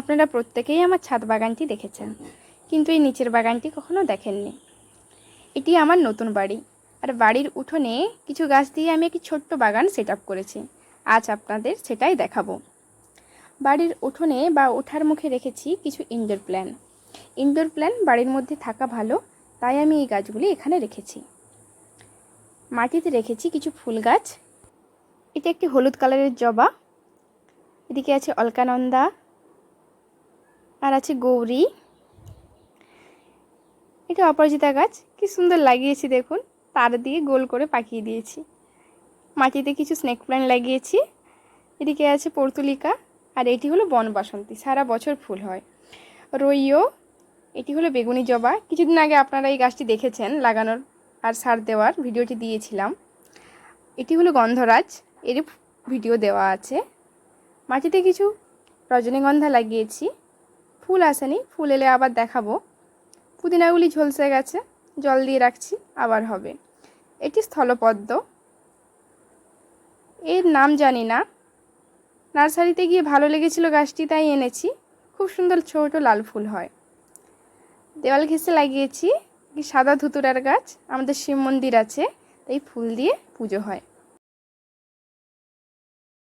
আপনারা প্রত্যেকেই আমার ছাদ বাগানটি দেখেছেন, কিন্তু এই নিচের বাগানটি কখনো দেখেননি। এটি আমার নতুন বাড়ি, আর বাড়ির উঠোনে কিছু গাছ দিয়ে আমি একটি ছোট্ট বাগান সেট করেছি। আজ আপনাদের সেটাই দেখাবো। বাড়ির উঠোনে বা ওঠার মুখে রেখেছি কিছু ইনডোর প্ল্যান ইনডোর প্ল্যান বাড়ির মধ্যে থাকা ভালো, তাই আমি এই গাছগুলি এখানে রেখেছি। মাটিতে রেখেছি কিছু ফুল গাছ। এটা একটি হলুদ কালারের জবা। এদিকে আছে অলকানন্দা। আর আছে গৌরী। এটা অপরাজিতা গাছ, কি সুন্দর লাগিয়েছি দেখুন। তার দিয়ে গোল করে পাকিয়ে দিয়েছি। মাটিতে কিছু স্নেক প্ল্যান্ট লাগিয়েছি। এদিকে আছে পর্তুলিকা, আর এটি হলো বন বাসন্তী, সারা বছর ফুল হয়। রইও এটি হলো বেগুনি জবা। কিছুদিন আগে আপনারা এই গাছটি দেখেছেন লাগানোর আর সার দেওয়ার, ভিডিওটি দিয়েছিলাম। এটি হলো গন্ধরাজ এর ভিডিও দেওয়া আছে। মাটিতে কিছু রজনীগন্ধা লাগিয়েছি। ফুল আসেনি, ফুল এলে আবার দেখাবো। পুদিনাগুলি ঝলসে গেছে, জল দিয়ে রাখছি, আবার হবে। এটি স্থলপদ্ম। এর নাম জানি না। নার্সারিতে গিয়ে ভালো লেগেছিল গাছটি, তাই এনেছি। খুব সুন্দর ছোট লাল ফুল হয়। দেওয়াল ঘেঁষে লাগিয়েছি সাদা ধুতুরার গাছ, আমাদের শিব মন্দির আছে, তাই ফুল দিয়ে পুজো হয়।